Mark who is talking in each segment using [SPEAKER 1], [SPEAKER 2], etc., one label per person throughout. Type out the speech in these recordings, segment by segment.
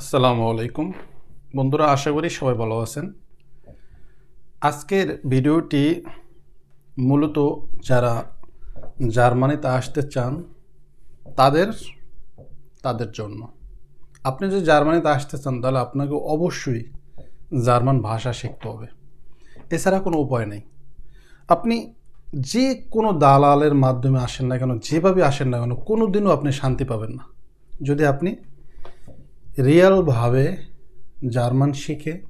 [SPEAKER 1] আসসালামু আলাইকুম। বন্ধুরা, আশা করি সবাই ভালো আছেন। আজকের ভিডিওটি মূলত যারা জার্মানিতে আসতে চান, তাদের তাদের জন্য। আপনি যদি জার্মানিতে আসতে চান, তাহলে আপনাকে অবশ্যই জার্মান ভাষা শিখতে হবে। এছাড়া কোনো উপায় নেই। আপনি যে কোনো দালালের মাধ্যমে আসেন না কেন, যেভাবে আসেন না কেন কোনো দিনও আপনি শান্তি পাবেন না। যদি আপনি রিয়ালভাবে জার্মান শিখে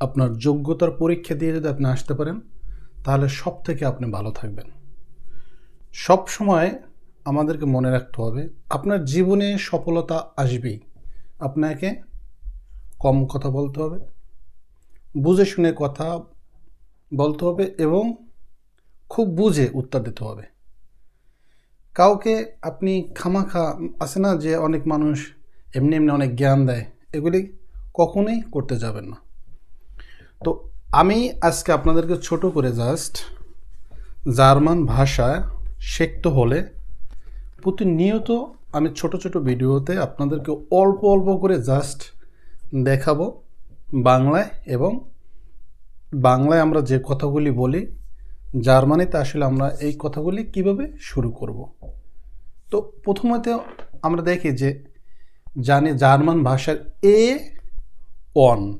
[SPEAKER 1] আপনার যোগ্যতার পরীক্ষা দিয়ে যদি আপনি আসতে পারেন, তাহলে সব থেকে আপনি ভালো থাকবেন। সব সময় আমাদেরকে মনে রাখতে হবে, আপনার জীবনে সফলতা আসবেই। আপনাকে কম কথা বলতে হবে, বুঝে শুনে কথা বলতে হবে এবং খুব বুঝে উত্তর দিতে হবে। কাউকে আপনি খামাখা, আছে না যে অনেক মানুষ এমনি এমনি অনেক জ্ঞান দেয়, এগুলি কখনোই করতে যাবেন না। তো আমি আজকে আপনাদেরকে ছোট করে জাস্ট জার্মান ভাষা শিখতে হলে প্রতিনিয়ত আমি ছোট ছোট ভিডিওতে আপনাদেরকে অল্প অল্প করে জাস্ট দেখাবো বাংলায় এবং বাংলায় আমরা যে কথাগুলি বলি, জার্মানিতে আসলে আমরা এই কথাগুলি কীভাবে শুরু করব? তো প্রথমত আমরা দেখি যে জানি জার্মান ভাষার এ ওয়ান।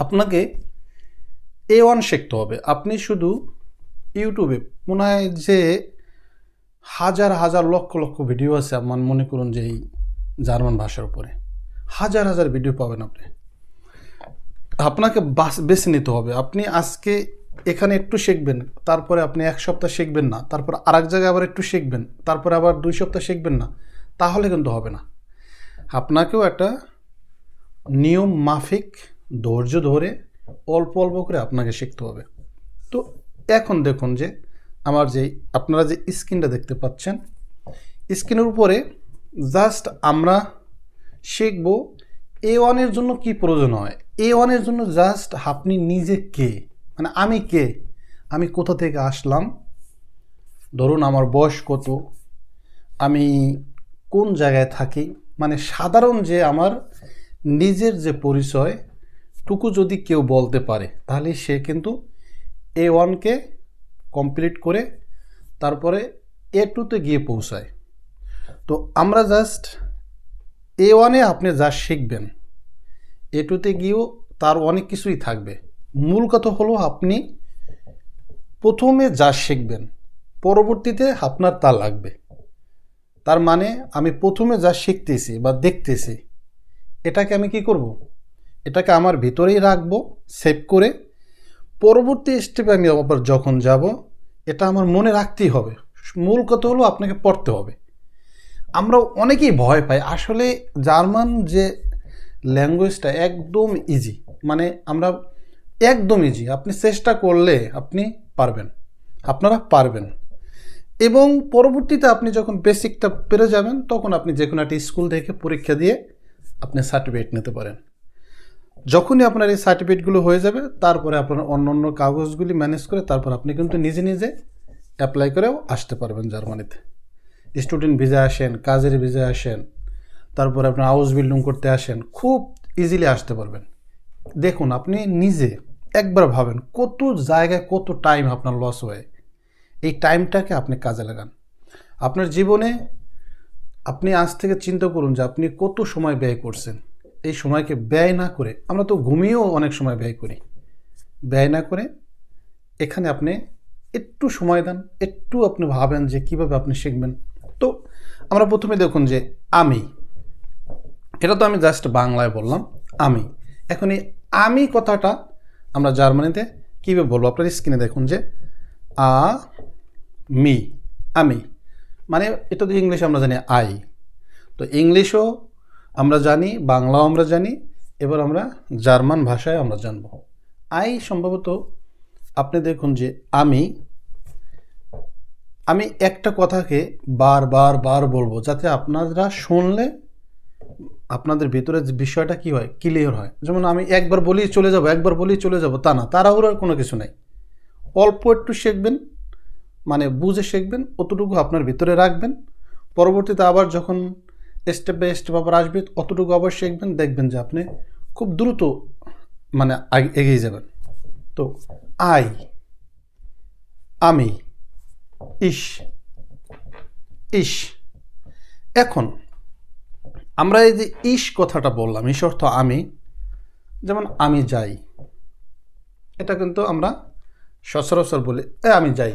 [SPEAKER 1] আপনাকে এ ওয়ান শিখতে হবে। আপনি শুধু ইউটিউবে হয় যে হাজার হাজার, লক্ষ লক্ষ ভিডিও আছে আমার মনে করুন যে এই জার্মান ভাষার উপরে। হাজার হাজার ভিডিও পাবেন আপনি। আপনাকে বাস বেছে নিতে হবে। আপনি আজকে এখানে একটু শিখবেন, তারপরে আপনি এক সপ্তাহ শিখবেন না, তারপর আর এক জায়গায় আবার একটু শিখবেন, তারপরে আবার দুই সপ্তাহ শিখবেন না, তাহলে কিন্তু হবে না। আপনাকেও একটা নিয়ম মাফিক ধৈর্য ধরে অল্প অল্প করে আপনাকে শিখতে হবে। তো এখন দেখুন যে আমার যে আপনারা যে স্ক্রিনটা দেখতে পাচ্ছেন, স্ক্রিনের উপরে জাস্ট আমরা শিখব এ ওয়ানের জন্য কি প্রয়োজন হয়। এ ওয়ানের জন্য জাস্ট আপনি নিজে কে? মানে আমি কে? আমি কোথা থেকে আসলাম? ধরুন আমার বয়স কত? আমি কোন জায়গায় থাকি? মানে সাধারণ যে আমার নিজের যে পরিচয়, টুকু যদি কেউ বলতে পারে, তাহলে সে কিন্তু এ ওয়ানকে কমপ্লিট করে তারপরে এ টুতে গিয়ে পৌঁছায়। তো আমরা জাস্ট এ ওয়ানে আপনি যা শিখবেন এ টুতে গিয়েও তার অনেক কিছুই থাকবে। মূল কথা হলো আপনি প্রথমে যা শিখবেন, পরবর্তীতে আপনার তা লাগবে। তার মানে আমি প্রথমে যা শিখতেছি বা দেখতেছি, এটাকে আমি কি করব? এটাকে আমার ভিতরেই রাখব সেভ করে। পরবর্তী স্টেপে আমি আবার যখন যাব, এটা আমার মনে রাখতেই হবে। মূল কথা হলো আপনাকে পড়তে হবে। আমরা অনেকেই ভয় পাই। আসলে জার্মান যে ল্যাঙ্গুয়েজটা একদম ইজি মানে আমরা একদম ইজি আপনি চেষ্টা করলে আপনি পারবেন। আপনারা পারবেন। এবং পরবর্তীতে আপনি যখন বেসিকটা পেরে যাবেন, তখন আপনি যে কোনো একটা স্কুল থেকে পরীক্ষা দিয়ে আপনি সার্টিফিকেট নিতে পারেন। যখনই আপনার এই সার্টিফিকেটগুলো হয়ে যাবে, তারপরে আপনার অন্য অন্য কাগজগুলি ম্যানেজ করে তারপর আপনি কিন্তু নিজে নিজে অ্যাপ্লাই করেও আসতে পারবেন জার্মানিতে। স্টুডেন্ট ভিসা আসেন, কাজের ভিসা আসেন, তারপরে আপনার হাউস বিল্ডিং করতে আসেন, খুব ইজিলি আসতে পারবেন। দেখুন, আপনি নিজে একবার ভাবেন কত জায়গায় কত টাইম আপনার লস হয়। এই টাইমটাকে আপনি কাজে লাগান। আপনার জীবনে আপনি আজ থেকে চিন্তা করুন যে আপনি কত সময় ব্যয় করছেন। এই সময়কে ব্যয় না করে, আমরা তো ঘুমিয়েও অনেক সময় ব্যয় করি। ব্যয় না করে এখানে আপনি একটু সময় দেন, একটু আপনি ভাবেন যে কীভাবে আপনি শিখবেন। তো আমরা প্রথমে দেখুন যে আমি, এটা তো আমি জাস্ট বাংলায় বললাম, আমি। এখন এই আমি কথাটা আমরা জার্মানিতে কীভাবে বলব, আপনার স্ক্রিনে দেখুন যে আ মি, আমি। মানে এটা তো ইংলিশে আমরা জানি আই তো ইংলিশও আমরা জানি, বাংলাও আমরা জানি, এবার আমরা জার্মান ভাষায় আমরা জানব। আই সম্ভবত আপনি দেখুন যে আমি আমি একটা কথাকে বারবার বার বলব যাতে আপনারা শুনলে আপনাদের ভিতরে বিষয়টা কি হয় ক্লিয়ার হয়। যেমন আমি একবার বলেই চলে যাব, একবার বলেই চলে যাব, তা না, তাড়াহুড়োর কোনো কিছু নেই। অল্প একটু শিখবেন মানে বুঝে শিখবেন, অতটুকু আপনার ভিতরে রাখবেন। পরবর্তীতে আবার যখন স্টেপ বাই স্টেপ আবার আসবে, অতটুকু অবশ্যই শিখবেন, দেখবেন যে আপনি খুব দ্রুত মানে এগিয়ে যাবেন। তো, আই, আমি, ইস ইস। এখন আমরা এই যে ইস কথাটা বললাম, ইস অর্থ আমি, যেমন আমি যাই, এটা কিন্তু আমরা সচরাচর বলি, এ আমি যাই।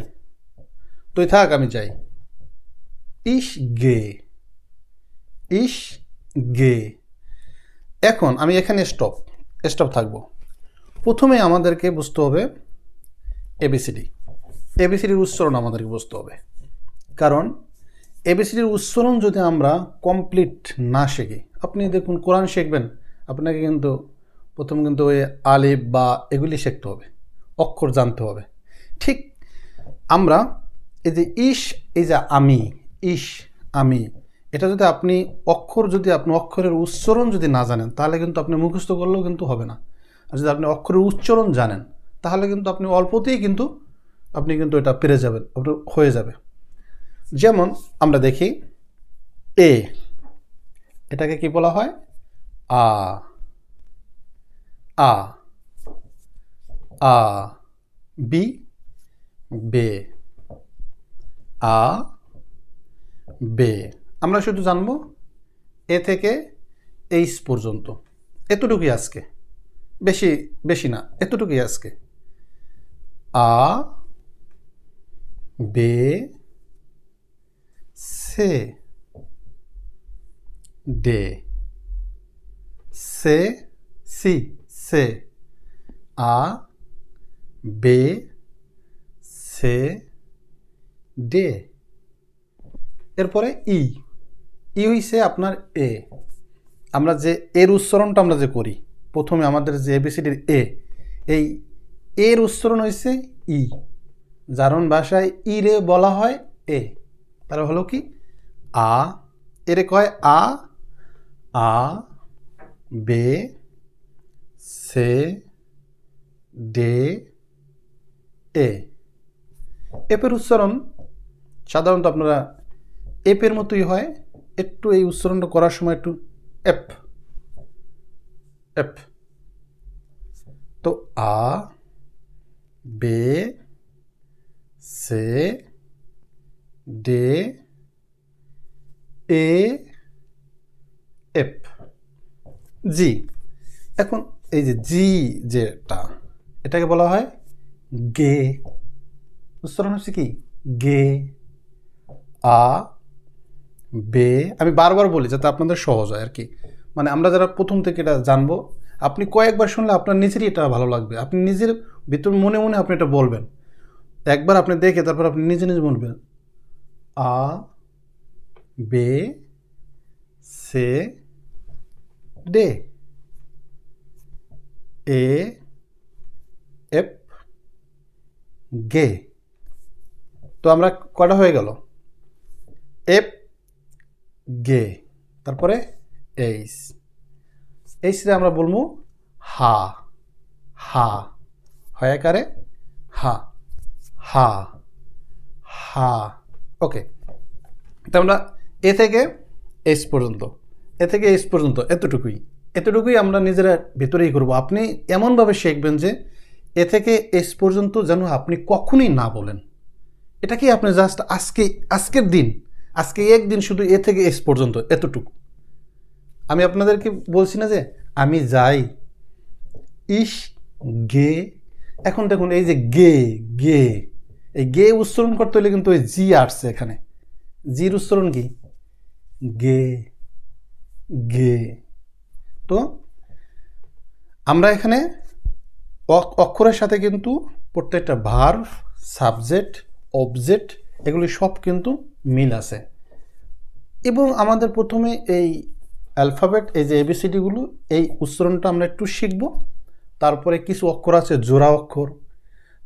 [SPEAKER 1] তুই থাক, আমি যাই। ইস গে। ইস গে। এখন আমি এখানে স্টপ স্টপ থাকব। প্রথমে আমাদেরকে বুঝতে হবে এবিসিডি এবিসিডির উচ্চারণ আমাদেরকে বুঝতে হবে। কারণ এবিসিডির উচ্চারণ যদি আমরা কমপ্লিট না শিখি, আপনি দেখুন কোরআন শিখবেন, আপনাকে কিন্তু প্রথম কিন্তু ওই আলিফ বা এগুলি শিখতে হবে, অক্ষর জানতে হবে। ঠিক আমরা এই যে ইস এই যে আমি ইস আমি, এটা যদি আপনি অক্ষর যদি আপনি অক্ষরের উচ্চারণ যদি না জানেন, তাহলে কিন্তু আপনি মুখস্থ করলেও কিন্তু হবে না। আর যদি আপনি অক্ষরের উচ্চারণ জানেন, তাহলে কিন্তু আপনি অল্পতেই কিন্তু আপনি কিন্তু এটা পেরে যাবেন, আপনার হয়ে যাবে। যেমন আমরা দেখি এ, এটাকে কি বলা হয়? আ আ আ, বি, বে আ, বে। আমরা শুধু জানব এ থেকে এইচ পর্যন্ত। এতটুকুই আজকে। বেশি বেশি না, এতটুকুই আজকে। আ, বে, সে ডে সে, সি, সে। আ, বে, সে ডে এরপরে ই। ই হইছে আপনার এ। আমরা যে এর উচ্চারণটা আমরা যে করি, প্রথমে আমাদের যে এবিসিডির এ, এই এর উচ্চারণ হয়েছে ই। জারণ ভাষায় ই রে বলা হয় এ। তার হলো কি? আ। এরে কয় আ? আ, বে, সে ডে এ। এপের উচ্চারণ সাধারণত আপনারা এপের মতোই হয়। একটু এই উচ্চারণটা করার সময় একটু এপ এপ তো আ, বে, সে ডে এ এপ জি। এখন এই যে জি যেটা, এটাকে বলা হয় গে। উচ্চারণ হচ্ছে কি? গে। আ, বে, আমি বারবার বলি যাতে আপনাদের সহজ হয় আর কি। মানে আমরা যারা প্রথম থেকে এটা জানব, আপনি কয়েকবার শুনলে আপনার নিজেরই এটা ভালো লাগবে। আপনি নিজের ভিতর মনে মনে আপনি এটা বলবেন। একবার আপনি দেখে তারপর আপনি নিজে নিজে বলবেন, আ, বে, সে, ডে, এ, এফ, গে। তো আমরা কটা হয়ে গেল? এফ, গে। তারপরে এইস এইসরে আমরা বলব হা। হা। হয়াকারে হা। হা। হা। ওকে। তো আমরা এ থেকে এস পর্যন্ত, এ থেকে এস পর্যন্ত এতটুকুই। এতটুকুই আমরা নিজেরা ভেতরেই করব। আপনি এমনভাবে শিখবেন যে এ থেকে এস পর্যন্ত যেন আপনি কখনোই না বলেন। এটা কি আপনি জাস্ট আজকে, আজকের দিন আজকে একদিন শুধু এ থেকে এস পর্যন্ত, এতটুকু। আমি আপনাদেরকে বলছি না যে, আমি যাই। ইস, গে। এখন দেখুন, এই যে গে গে। এই গে উচ্চারণ করতে হলে কিন্তু ওই জি আসছে এখানে। জির উচ্চারণ কি? গে গে। তো, আমরা এখানে অক্ষরের সাথে কিন্তু প্রত্যেকটা ভার্ভ সাবজেক্ট অবজেক্ট এগুলি সব কিন্তু মিল আছে। এবং আমাদের প্রথমে এই অ্যালফাবেট, এই যে এবিসিডিগুলো, এই উচ্চারণটা আমরা একটু শিখব। তারপরে কিছু অক্ষর আছে, জোড়া অক্ষর,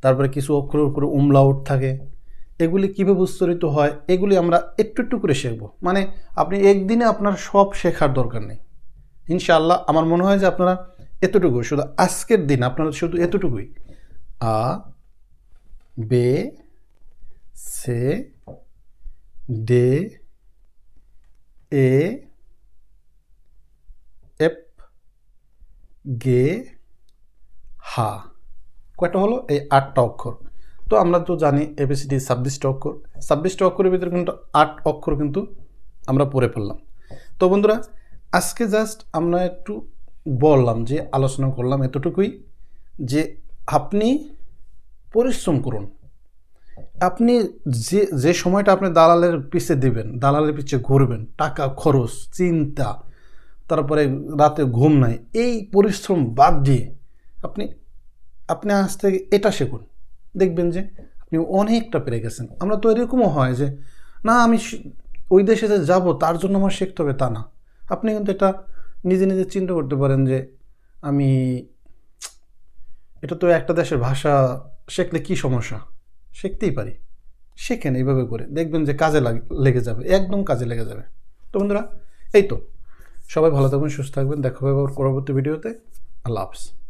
[SPEAKER 1] তারপরে কিছু অক্ষরের উপরে উমলাউট থাকে। এগুলি কীভাবে উচ্চারিত হয়, এগুলি আমরা একটু একটু করে শিখব। মানে আপনি একদিনে আপনার সব শেখার দরকার নেই। ইনশাআল্লাহ, আমার মনে হয় যে আপনারা এতটুকু শুধু আজকের দিন আপনারা শুধু এতটুকুই। আ, বে, সে ডে এ এফ গে, হা। কয়টা হলো? এই আটটা অক্ষর। তো আমরা তো জানি এবিসিডি ছাব্বিশটা অক্ষর। ছাব্বিশটা অক্ষরের ভিতরে কিন্তু আট অক্ষর কিন্তু আমরা পড়ে ফেললাম। তো বন্ধুরা, আজকে জাস্ট আমরা একটু বললাম যে, আলোচনা করলাম এতটুকুই যে, আপনি পরিশ্রম করুন। আপনি যে যে সময়টা আপনি দালালের পিছে দিবেন, দালালের পিছে ঘুরবেন, টাকা, খরচ, চিন্তা, তারপরে রাতে ঘুম নাই, এই পরিশ্রম বাদ দিয়ে আপনি আপনি আজ থেকে এটা শিখুন। দেখবেন যে আপনি অনেকটা পেরে গেছেন। আমরা তো এরকমও হয় যে, না, আমি ওই দেশে যে যাব, তার জন্য আমার শিখতে হবে। তা না। আপনি কিন্তু এটা নিজে নিজে চিন্তা করতে পারেন যে, আমি, এটা তো একটা দেশের ভাষা, শিখলে কি সমস্যা? শিখতেই পারি। শেখেন এইভাবে করে। দেখবেন যে কাজে লাগ- যাবে, একদম কাজে লেগে যাবে। তো বন্ধুরা, এই তো। সবাই ভালো থাকবেন, সুস্থ থাকবেন। দেখা হবে পরবর্তী ভিডিওতে। আল্লাহ হাফিজ।